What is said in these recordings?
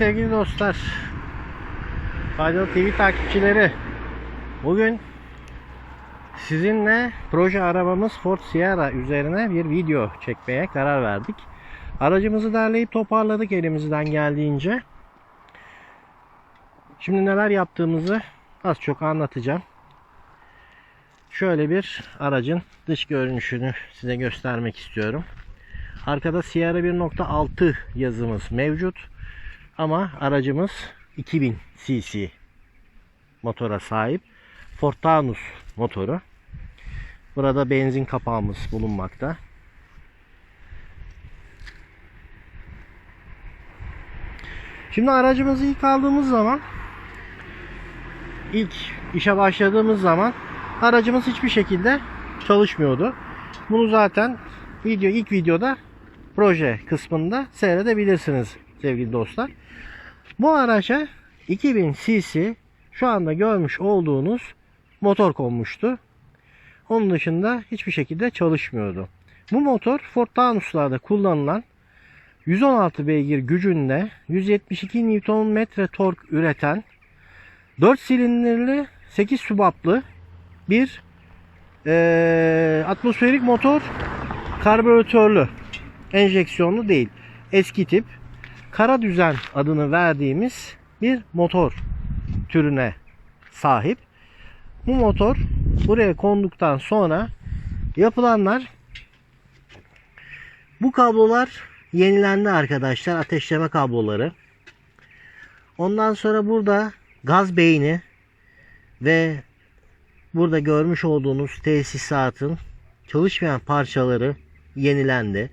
sevgili dostlar. Faydalı TV takipçileri. Bugün sizinle proje arabamız Ford Sierra üzerine bir video çekmeye karar verdik. Aracımızı derleyip toparladık elimizden geldiğince. Şimdi neler yaptığımızı az çok anlatacağım. Şöyle bir aracın dış görünüşünü size göstermek istiyorum. Arkada Sierra 1.6 yazımız mevcut. Ama aracımız 2000 cc motora sahip. Ford Taunus motoru. Burada benzin kapağımız bulunmakta. Şimdi aracımızı ilk aldığımız zaman ilk işe başladığımız zaman aracımız hiçbir şekilde çalışmıyordu. Bunu zaten video ilk videoda proje kısmında seyredebilirsiniz sevgili dostlar. Bu araca 2000 cc şu anda görmüş olduğunuz motor konmuştu. Onun dışında hiçbir şekilde çalışmıyordu. Bu motor Ford Taunus'larda kullanılan 116 beygir gücünde 172 Nm tork üreten 4 silindirli 8 subaplı bir eee, atmosferik motor karbüratörlü enjeksiyonlu değil. Eski tip kara düzen adını verdiğimiz bir motor türüne sahip. Bu motor buraya konduktan sonra yapılanlar bu kablolar yenilendi arkadaşlar. Ateşleme kabloları. Ondan sonra burada gaz beyni ve burada görmüş olduğunuz tesisatın çalışmayan parçaları yenilendi.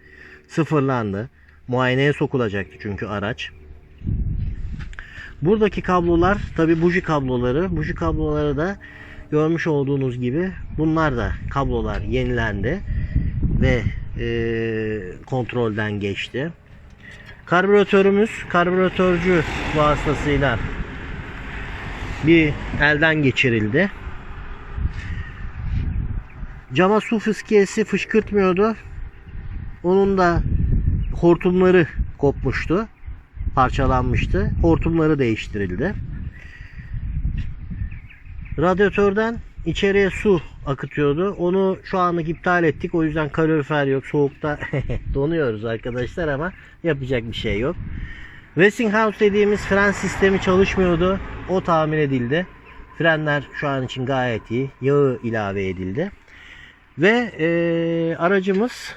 Sıfırlandı. Muayeneye sokulacaktı çünkü araç. Buradaki kablolar tabi buji kabloları. Buji kabloları da görmüş olduğunuz gibi bunlar da kablolar yenilendi ve e, kontrolden geçti. Karbüratörümüz karbüratörcü vasıtasıyla bir elden geçirildi. Cama su fıskiyesi fışkırtmıyordu. Onun da hortumları kopmuştu. Parçalanmıştı. Hortumları değiştirildi. Radyatörden içeriye su akıtıyordu. Onu şu anlık iptal ettik. O yüzden kalorifer yok. Soğukta donuyoruz arkadaşlar ama yapacak bir şey yok. Westinghouse dediğimiz fren sistemi çalışmıyordu. O tamir edildi. Frenler şu an için gayet iyi. Yağı ilave edildi. Ve e, aracımız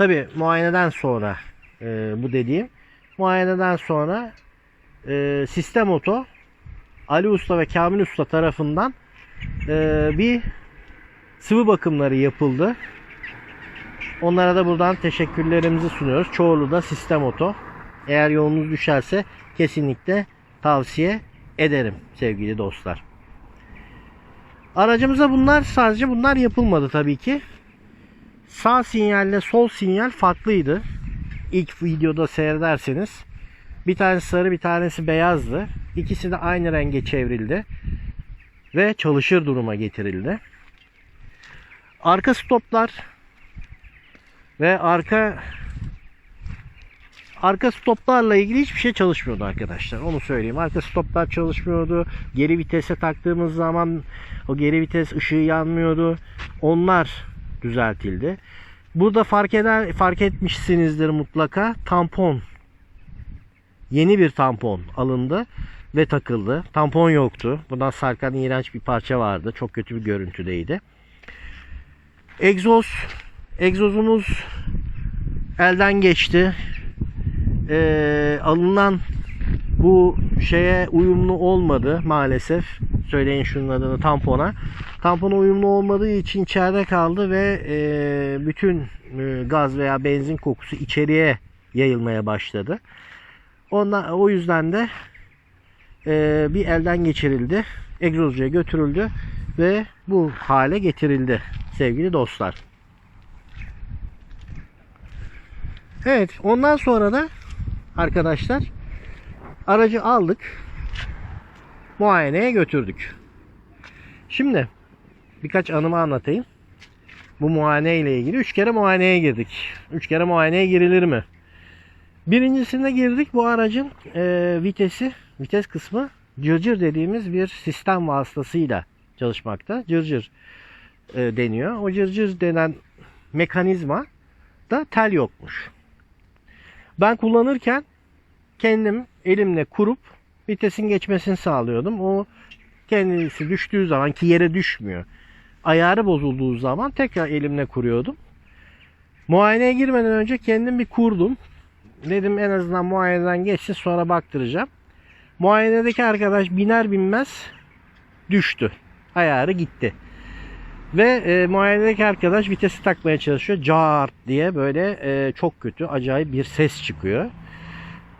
tabi muayeneden sonra e, bu dediğim muayeneden sonra e, sistem oto Ali Usta ve Kamil Usta tarafından e, bir sıvı bakımları yapıldı. Onlara da buradan teşekkürlerimizi sunuyoruz. Çoğulu da sistem oto. Eğer yolunuz düşerse kesinlikle tavsiye ederim sevgili dostlar. Aracımıza bunlar sadece bunlar yapılmadı tabii ki. Sağ sinyalle sol sinyal farklıydı. İlk videoda seyrederseniz bir tanesi sarı bir tanesi beyazdı. İkisi de aynı renge çevrildi ve çalışır duruma getirildi. Arka stoplar ve arka arka stoplarla ilgili hiçbir şey çalışmıyordu arkadaşlar. Onu söyleyeyim. Arka stoplar çalışmıyordu. Geri vitese taktığımız zaman o geri vites ışığı yanmıyordu. Onlar düzeltildi. Burada fark eder fark etmişsinizdir mutlaka. Tampon yeni bir tampon alındı ve takıldı. Tampon yoktu. Bundan sarkan iğrenç bir parça vardı. Çok kötü bir görüntüdeydi. Egzoz egzozumuz elden geçti. Ee, alınan bu şeye uyumlu olmadı maalesef. Söyleyin şunun adını tampona. Tampona uyumlu olmadığı için içeride kaldı ve e, bütün e, gaz veya benzin kokusu içeriye yayılmaya başladı. Ondan, o yüzden de e, bir elden geçirildi. Egzozcuya götürüldü ve bu hale getirildi sevgili dostlar. Evet ondan sonra da arkadaşlar aracı aldık muayeneye götürdük. Şimdi birkaç anımı anlatayım. Bu muayene ile ilgili 3 kere muayeneye girdik. 3 kere muayeneye girilir mi? Birincisinde girdik bu aracın e, vitesi, vites kısmı cırcır dediğimiz bir sistem vasıtasıyla çalışmakta. Cırcır e, deniyor. O cırcır denen mekanizma da tel yokmuş. Ben kullanırken kendim elimle kurup vitesin geçmesini sağlıyordum. O kendisi düştüğü zaman ki yere düşmüyor. Ayarı bozulduğu zaman tekrar elimle kuruyordum. Muayeneye girmeden önce kendim bir kurdum. Dedim en azından muayeneden geçsin sonra baktıracağım. Muayenedeki arkadaş biner binmez düştü. Ayarı gitti. Ve e, muayenedeki arkadaş vitesi takmaya çalışıyor. Cart diye böyle e, çok kötü acayip bir ses çıkıyor.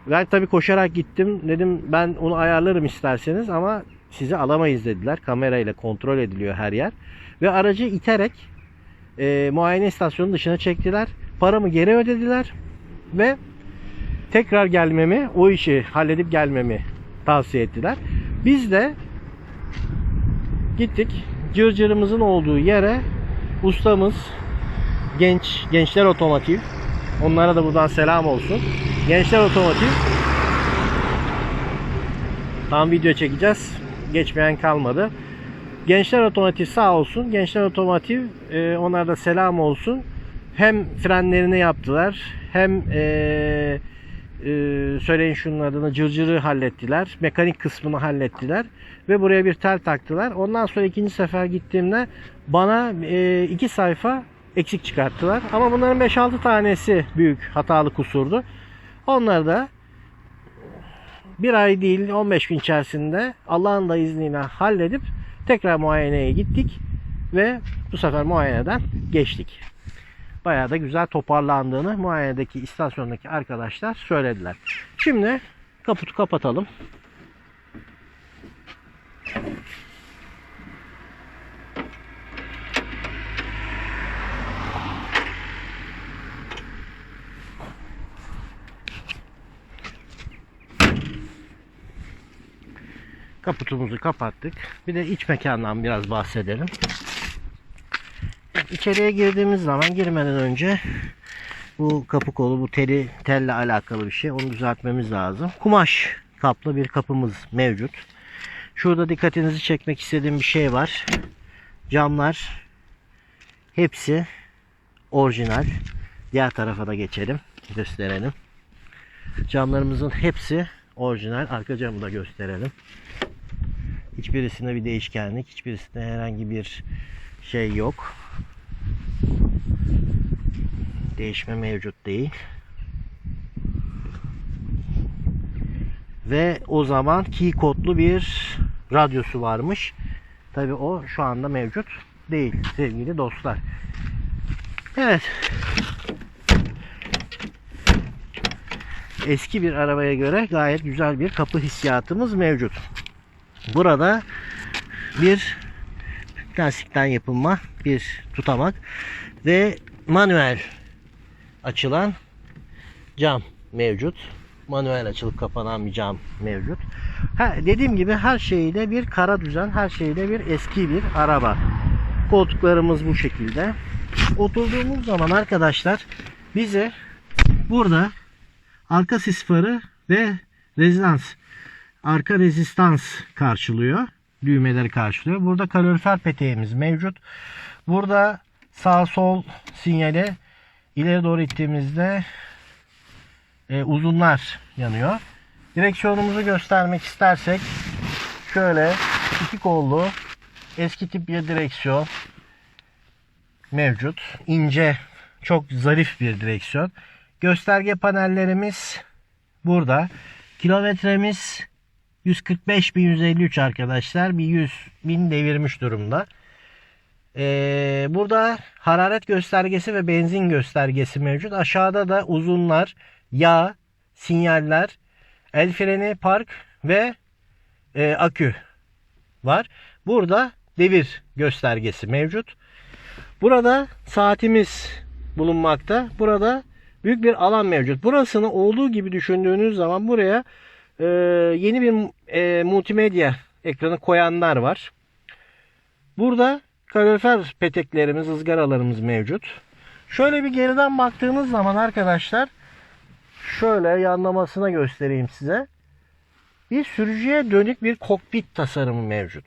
Ben tabii koşarak gittim. Dedim ben onu ayarlarım isterseniz ama sizi alamayız dediler. Kamerayla kontrol ediliyor her yer. Ve aracı iterek e, muayene istasyonunun dışına çektiler. Paramı geri ödediler. Ve tekrar gelmemi, o işi halledip gelmemi tavsiye ettiler. Biz de gittik cırcırımızın olduğu yere ustamız genç gençler otomotiv onlara da buradan selam olsun. Gençler otomotiv tam video çekeceğiz. Geçmeyen kalmadı. Gençler otomotiv sağ olsun. Gençler otomotiv e, onlara da selam olsun. Hem frenlerini yaptılar hem e, e, söyleyin şunun adını cırcırı hallettiler. Mekanik kısmını hallettiler. Ve buraya bir tel taktılar. Ondan sonra ikinci sefer gittiğimde bana e, iki sayfa eksik çıkarttılar. Ama bunların 5-6 tanesi büyük hatalı kusurdu. Onları da bir ay değil 15 gün içerisinde Allah'ın da izniyle halledip tekrar muayeneye gittik ve bu sefer muayeneden geçtik. Bayağı da güzel toparlandığını muayenedeki istasyondaki arkadaşlar söylediler. Şimdi kaputu kapatalım. Kaputumuzu kapattık. Bir de iç mekandan biraz bahsedelim. İçeriye girdiğimiz zaman girmeden önce bu kapı kolu bu teli telle alakalı bir şey. Onu düzeltmemiz lazım. Kumaş kaplı bir kapımız mevcut. Şurada dikkatinizi çekmek istediğim bir şey var. Camlar hepsi orijinal. Diğer tarafa da geçelim. Gösterelim. Camlarımızın hepsi orijinal. Arka camı da gösterelim. Hiçbirisinde bir değişkenlik, hiçbirisinde herhangi bir şey yok. Değişme mevcut değil. Ve o zaman key kodlu bir radyosu varmış. Tabi o şu anda mevcut değil sevgili dostlar. Evet. Eski bir arabaya göre gayet güzel bir kapı hissiyatımız mevcut. Burada bir plastikten yapılma bir tutamak ve manuel açılan cam mevcut. Manuel açılıp kapanan bir cam mevcut. Ha, dediğim gibi her şeyde bir kara düzen, her şeyde bir eski bir araba. Koltuklarımız bu şekilde. Oturduğumuz zaman arkadaşlar bize burada arka sis farı ve rezidans arka rezistans karşılıyor. Düğmeleri karşılıyor. Burada kalorifer peteğimiz mevcut. Burada sağ sol sinyali ileri doğru ittiğimizde e, uzunlar yanıyor. Direksiyonumuzu göstermek istersek şöyle iki kollu eski tip bir direksiyon mevcut. İnce, çok zarif bir direksiyon. Gösterge panellerimiz burada. Kilometremiz 145.153 arkadaşlar. Bir 100 bin devirmiş durumda. Ee, burada hararet göstergesi ve benzin göstergesi mevcut. Aşağıda da uzunlar, yağ, sinyaller, el freni, park ve e, akü var. Burada devir göstergesi mevcut. Burada saatimiz bulunmakta. Burada büyük bir alan mevcut. Burasını olduğu gibi düşündüğünüz zaman buraya e, yeni bir e, multimedya ekranı koyanlar var. Burada kalorifer peteklerimiz, ızgaralarımız mevcut. Şöyle bir geriden baktığınız zaman arkadaşlar şöyle yanlamasına göstereyim size. Bir sürücüye dönük bir kokpit tasarımı mevcut.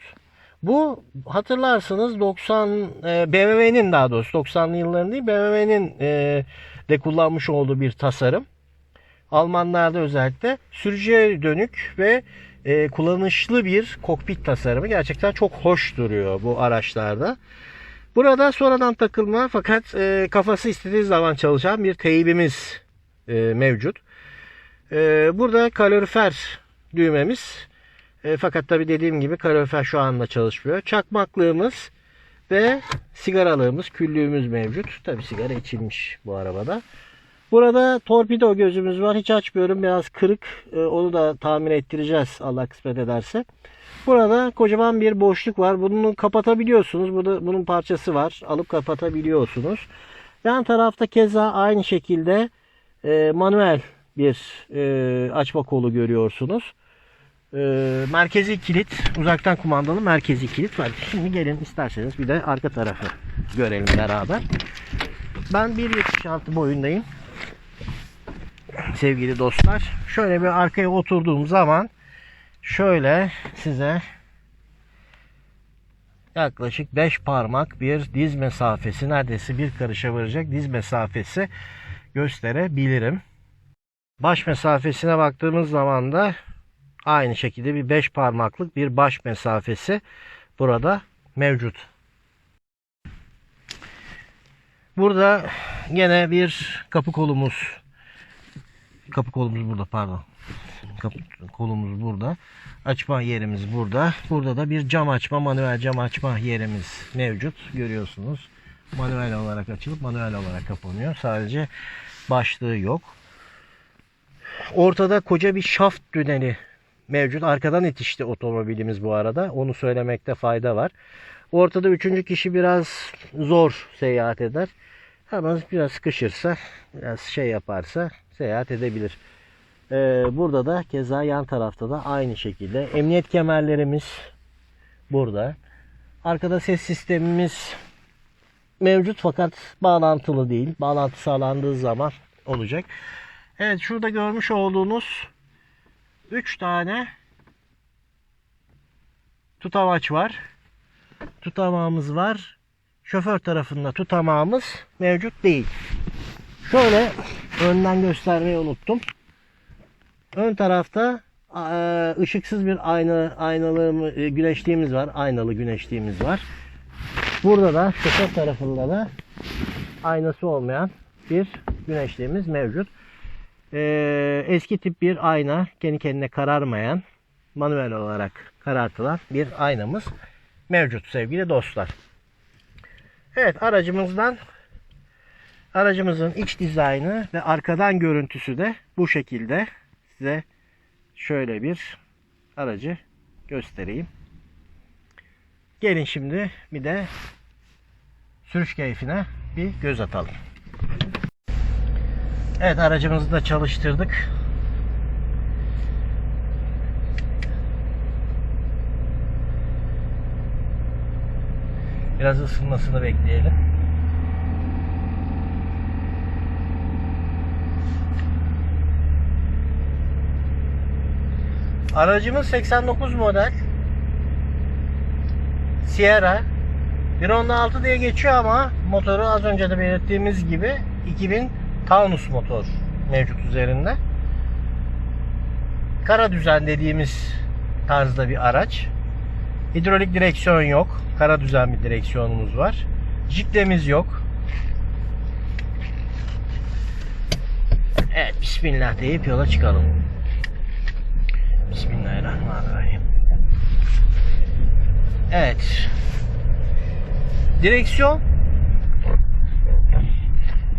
Bu hatırlarsınız 90 e, BMW'nin daha doğrusu 90'lı yılların değil BMW'nin e, de kullanmış olduğu bir tasarım. Almanlarda özellikle sürücüye dönük ve e, kullanışlı bir kokpit tasarımı gerçekten çok hoş duruyor bu araçlarda. Burada sonradan takılma fakat e, kafası istediği zaman çalışan bir teybimiz e, mevcut. E, burada kalorifer düğmemiz e, fakat tabi dediğim gibi kalorifer şu anda çalışmıyor. Çakmaklığımız ve sigaralığımız, küllüğümüz mevcut. Tabi sigara içilmiş bu arabada. Burada torpido gözümüz var. Hiç açmıyorum. Biraz kırık. E, onu da tamir ettireceğiz Allah kısmet ederse. Burada kocaman bir boşluk var. Bunu kapatabiliyorsunuz. Burada bunun parçası var. Alıp kapatabiliyorsunuz. Yan tarafta keza aynı şekilde e, manuel bir e, açma kolu görüyorsunuz. E, merkezi kilit, uzaktan kumandalı merkezi kilit var. Şimdi gelin isterseniz bir de arka tarafı görelim beraber. Ben 1.76 boyundayım. Sevgili dostlar. Şöyle bir arkaya oturduğum zaman şöyle size yaklaşık 5 parmak bir diz mesafesi neredeyse bir karışa varacak diz mesafesi gösterebilirim. Baş mesafesine baktığımız zaman da aynı şekilde bir 5 parmaklık bir baş mesafesi burada mevcut. Burada yine bir kapı kolumuz kapı kolumuz burada pardon. Kapı kolumuz burada. Açma yerimiz burada. Burada da bir cam açma, manuel cam açma yerimiz mevcut. Görüyorsunuz. Manuel olarak açılıp manuel olarak kapanıyor. Sadece başlığı yok. Ortada koca bir şaft tüneli mevcut. Arkadan itişti otomobilimiz bu arada. Onu söylemekte fayda var. Ortada üçüncü kişi biraz zor seyahat eder. Ama biraz sıkışırsa, biraz şey yaparsa seyahat edebilir. Ee, burada da keza yan tarafta da aynı şekilde emniyet kemerlerimiz burada. Arkada ses sistemimiz mevcut fakat bağlantılı değil. Bağlantı sağlandığı zaman olacak. Evet şurada görmüş olduğunuz 3 tane tutamaç var. Tutamağımız var. Şoför tarafında tutamağımız mevcut değil. Şöyle önden göstermeyi unuttum. Ön tarafta e, ışıksız bir ayna aynalı e, güneşliğimiz var. Aynalı güneşliğimiz var. Burada da şoför tarafında da aynası olmayan bir güneşliğimiz mevcut. Ee, eski tip bir ayna, kendi kendine kararmayan, manuel olarak karartılan bir aynamız mevcut sevgili dostlar. Evet aracımızdan aracımızın iç dizaynı ve arkadan görüntüsü de bu şekilde. Size şöyle bir aracı göstereyim. Gelin şimdi bir de sürüş keyfine bir göz atalım. Evet aracımızı da çalıştırdık. Biraz ısınmasını bekleyelim. Aracımız 89 model. Sierra 1.6 diye geçiyor ama motoru az önce de belirttiğimiz gibi 2000 Taunus motor mevcut üzerinde. Kara düzen dediğimiz tarzda bir araç. Hidrolik direksiyon yok. Kara düzen bir direksiyonumuz var. Jiklemiz yok. Evet Bismillah deyip yola çıkalım. Bismillahirrahmanirrahim. Evet. Direksiyon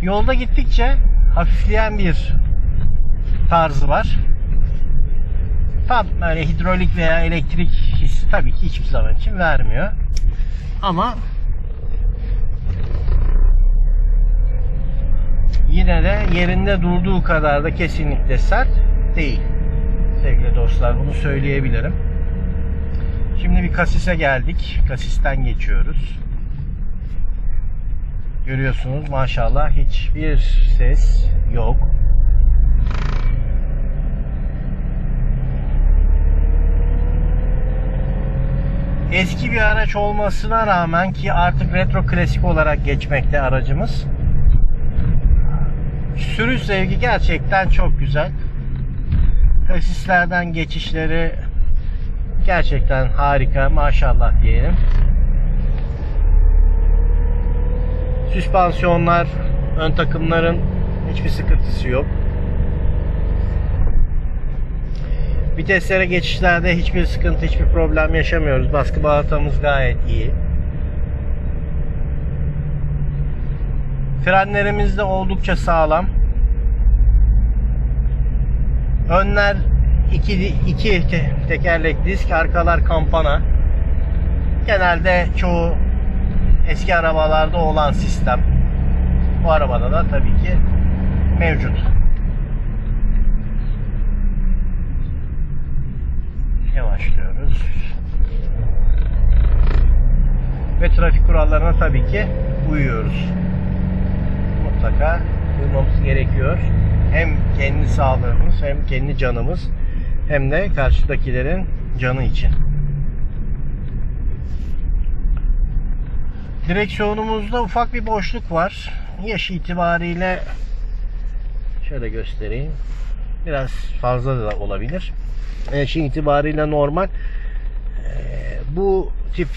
yolda gittikçe hafifleyen bir tarzı var. Tam böyle hidrolik veya elektrik hissi tabii ki hiçbir zaman için vermiyor. Ama yine de yerinde durduğu kadar da kesinlikle sert değil sevgili dostlar. Bunu söyleyebilirim. Şimdi bir Kasis'e geldik. Kasis'ten geçiyoruz. Görüyorsunuz maşallah hiçbir ses yok. Eski bir araç olmasına rağmen ki artık retro klasik olarak geçmekte aracımız. Sürüş sevgi gerçekten çok güzel. Kasislerden geçişleri gerçekten harika maşallah diyelim. Süspansiyonlar, ön takımların hiçbir sıkıntısı yok. Viteslere geçişlerde hiçbir sıkıntı, hiçbir problem yaşamıyoruz. Baskı balatamız gayet iyi. Frenlerimiz de oldukça sağlam. Önler iki, iki te- tekerlek disk, arkalar kampana. Genelde çoğu eski arabalarda olan sistem. Bu arabada da tabii ki mevcut. Yavaşlıyoruz. Ve trafik kurallarına tabii ki uyuyoruz. Mutlaka uymamız gerekiyor. Hem kendi sağlığımız hem kendi canımız hem de karşıdakilerin canı için. Direksiyonumuzda ufak bir boşluk var. Yaş itibariyle şöyle göstereyim. Biraz fazla da olabilir. Yaş itibariyle normal. Ee, bu tip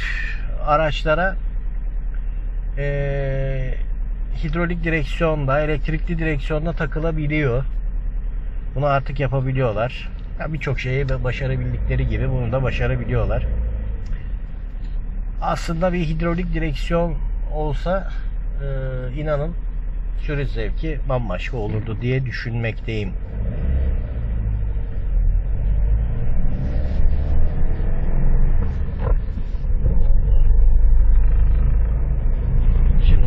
araçlara ee, hidrolik direksiyonda, elektrikli direksiyonda takılabiliyor. Bunu artık yapabiliyorlar. Ya Birçok şeyi başarabildikleri gibi bunu da başarabiliyorlar. Aslında bir hidrolik direksiyon olsa e, inanın sürüş zevki bambaşka olurdu diye düşünmekteyim.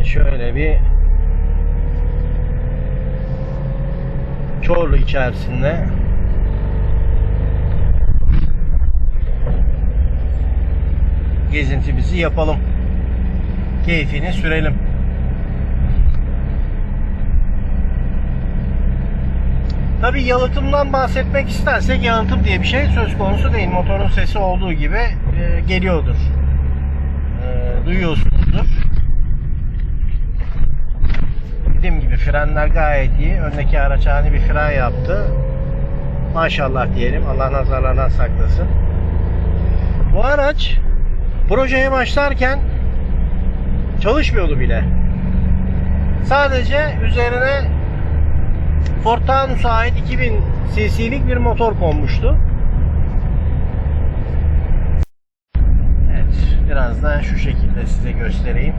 Şöyle bir Çorlu içerisinde gezintimizi yapalım. Keyfini sürelim. Tabi yalıtımdan bahsetmek istersek yalıtım diye bir şey söz konusu değil. Motorun sesi olduğu gibi e, geliyordur. E, duyuyorsunuzdur. Dediğim gibi frenler gayet iyi. Öndeki araç hani bir fren yaptı. Maşallah diyelim. Allah nazarlardan saklasın. Bu araç projeye başlarken çalışmıyordu bile. Sadece üzerine Ford Taunus'a ait 2000 cc'lik bir motor konmuştu. Evet, biraz da şu şekilde size göstereyim.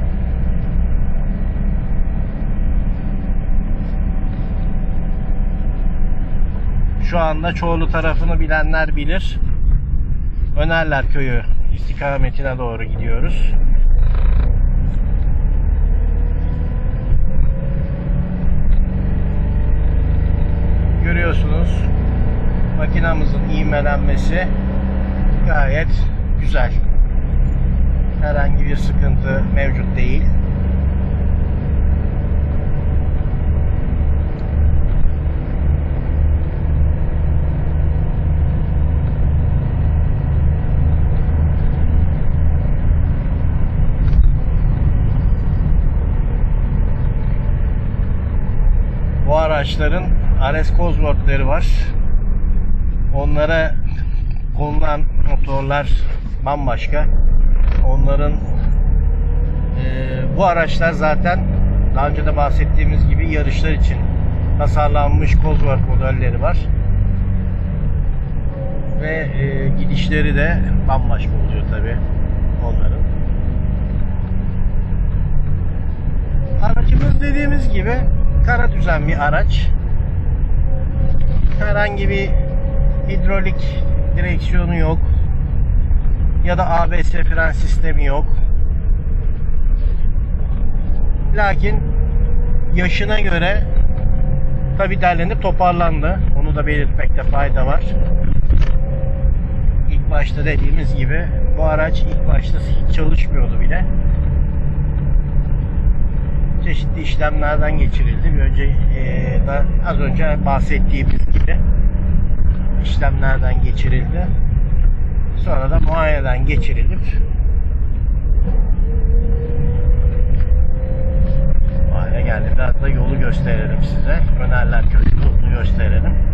Şu anda Çorlu tarafını bilenler bilir. Önerler köyü istikametine doğru gidiyoruz. Görüyorsunuz makinamızın ivmelenmesi gayet güzel. Herhangi bir sıkıntı mevcut değil. Bu araçların RS Cosworth'leri var. Onlara konulan motorlar bambaşka. Onların e, bu araçlar zaten daha önce de bahsettiğimiz gibi yarışlar için tasarlanmış Cosworth modelleri var. Ve e, gidişleri de bambaşka oluyor tabi onların. Aracımız dediğimiz gibi kara düzen bir araç. Herhangi bir hidrolik direksiyonu yok. Ya da ABS fren sistemi yok. Lakin yaşına göre tabi derlenip toparlandı. Onu da belirtmekte fayda var. İlk başta dediğimiz gibi bu araç ilk başta hiç çalışmıyordu bile çeşitli işlemlerden geçirildi. Bir önce e, az önce bahsettiğimiz gibi işlemlerden geçirildi. Sonra da muayeneden geçirilip hale geldi. Biraz da yolu gösterelim size. Önerler Köyü yolunu gösterelim.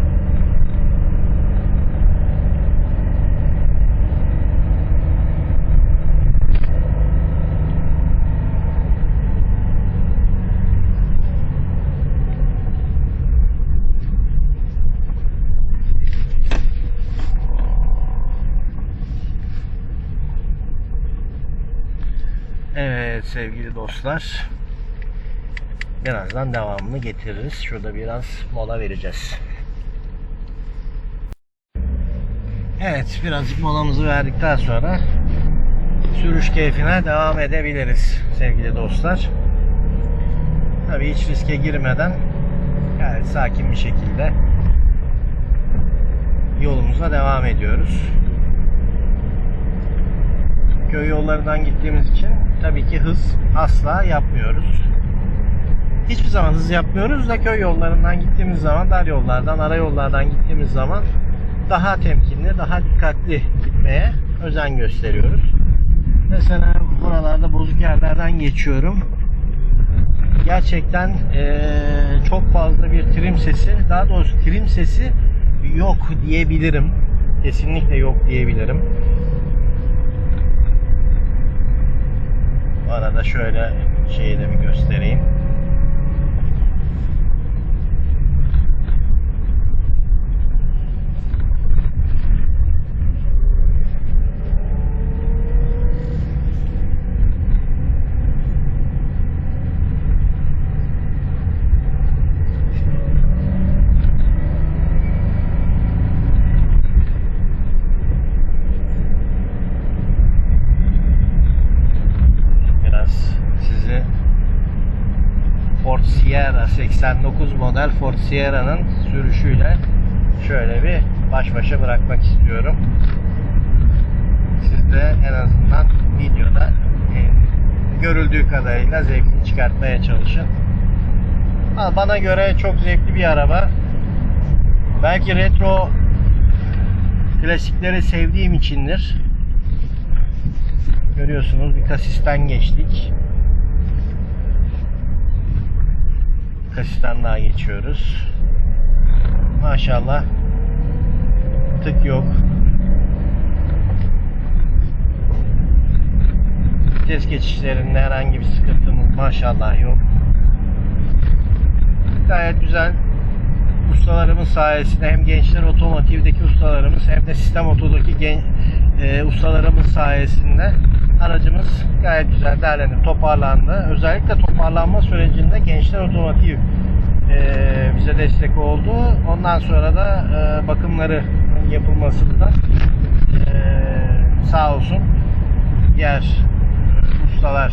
Evet sevgili dostlar. Birazdan devamını getiririz. Şurada biraz mola vereceğiz. Evet birazcık molamızı verdikten sonra sürüş keyfine devam edebiliriz sevgili dostlar. Tabii hiç riske girmeden gayet sakin bir şekilde yolumuza devam ediyoruz köy yollarından gittiğimiz için tabii ki hız asla yapmıyoruz. Hiçbir zaman hız yapmıyoruz da köy yollarından gittiğimiz zaman, dar yollardan, ara yollardan gittiğimiz zaman daha temkinli, daha dikkatli gitmeye özen gösteriyoruz. Mesela buralarda bozuk yerlerden geçiyorum. Gerçekten eee, çok fazla bir trim sesi, daha doğrusu trim sesi yok diyebilirim. Kesinlikle yok diyebilirim. Bu arada şöyle şeyi de bir göstereyim. 89 model Ford Sierra'nın sürüşüyle şöyle bir baş başa bırakmak istiyorum. Siz de en azından videoda e, görüldüğü kadarıyla zevkini çıkartmaya çalışın. Ha, bana göre çok zevkli bir araba. Belki retro klasikleri sevdiğim içindir. Görüyorsunuz bir kasisten geçtik. Kasisten daha geçiyoruz. Maşallah tık yok. Vites geçişlerinde herhangi bir sıkıntımız maşallah yok. Gayet güzel ustalarımız sayesinde hem gençler otomotivdeki ustalarımız hem de sistem otodaki gen, e, ustalarımız sayesinde aracımız gayet güzel derlenip toparlandı. Özellikle toparlanma sürecinde gençler otomotiv e, bize destek oldu. Ondan sonra da e, bakımları yapılması da e, sağ olsun diğer ustalar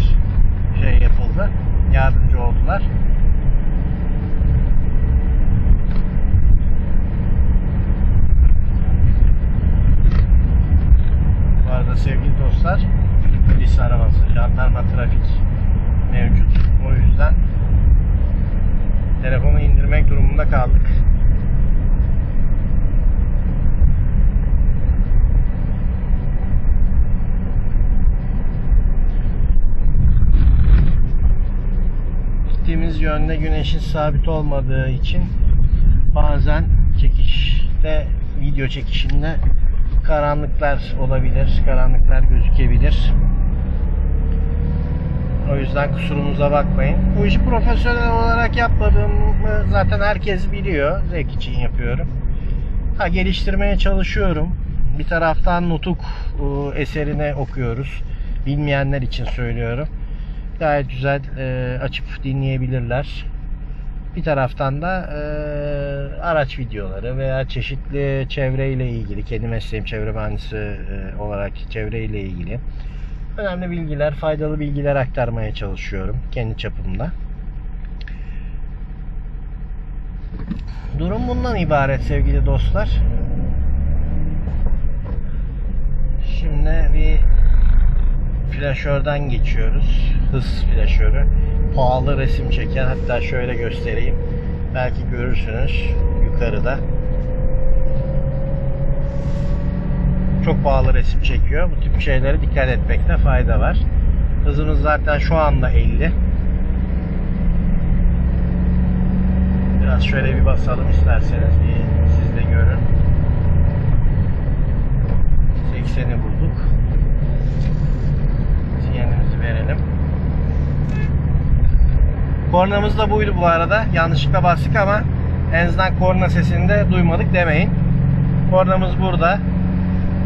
şey yapıldı. Yardımcı oldular. Bu sevgili dostlar polis arabası, jandarma trafik mevcut. O yüzden telefonu indirmek durumunda kaldık. Gittiğimiz yönde güneşin sabit olmadığı için bazen çekişte video çekişinde karanlıklar olabilir, karanlıklar gözükebilir. O yüzden kusurumuza bakmayın. Bu işi profesyonel olarak yapmadığımı zaten herkes biliyor. Zevk için yapıyorum. Ha geliştirmeye çalışıyorum. Bir taraftan Nutuk e, eserini okuyoruz. Bilmeyenler için söylüyorum. Gayet güzel e, açıp dinleyebilirler. Bir taraftan da e, araç videoları veya çeşitli çevreyle ilgili, kendi mesleğim çevre mühendisi e, olarak çevreyle ilgili önemli bilgiler, faydalı bilgiler aktarmaya çalışıyorum kendi çapımda. Durum bundan ibaret sevgili dostlar. Şimdi bir flaşörden geçiyoruz. Hız flaşörü. Pahalı resim çeken hatta şöyle göstereyim. Belki görürsünüz yukarıda. Çok bağlı resim çekiyor. Bu tip şeylere dikkat etmekte fayda var. Hızımız zaten şu anda 50. Biraz şöyle bir basalım isterseniz bir siz de görün. 80'i bulduk. Sinyalimizi verelim. Kornamız da buydu bu arada. Yanlışlıkla bastık ama en azından korna sesini de duymadık demeyin. Kornamız burada.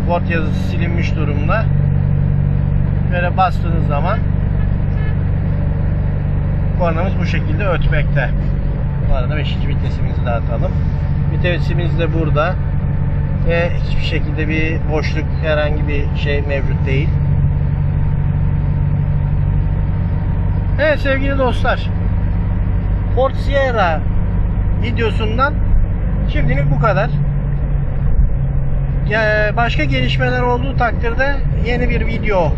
Volt yazısı silinmiş durumda. Böyle bastığınız zaman kornamız bu şekilde ötmekte. Bu arada 5. vitesimizi de atalım. Vitesimiz de burada. Ve hiçbir şekilde bir boşluk herhangi bir şey mevcut değil. Evet sevgili dostlar. Ford Sierra videosundan şimdilik bu kadar. Başka gelişmeler olduğu takdirde yeni bir video e,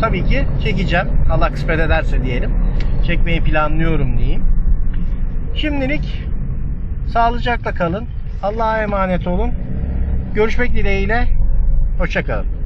tabii ki çekeceğim. Allah kısmet ederse diyelim. Çekmeyi planlıyorum diyeyim. Şimdilik sağlıcakla kalın. Allah'a emanet olun. Görüşmek dileğiyle. Hoşçakalın.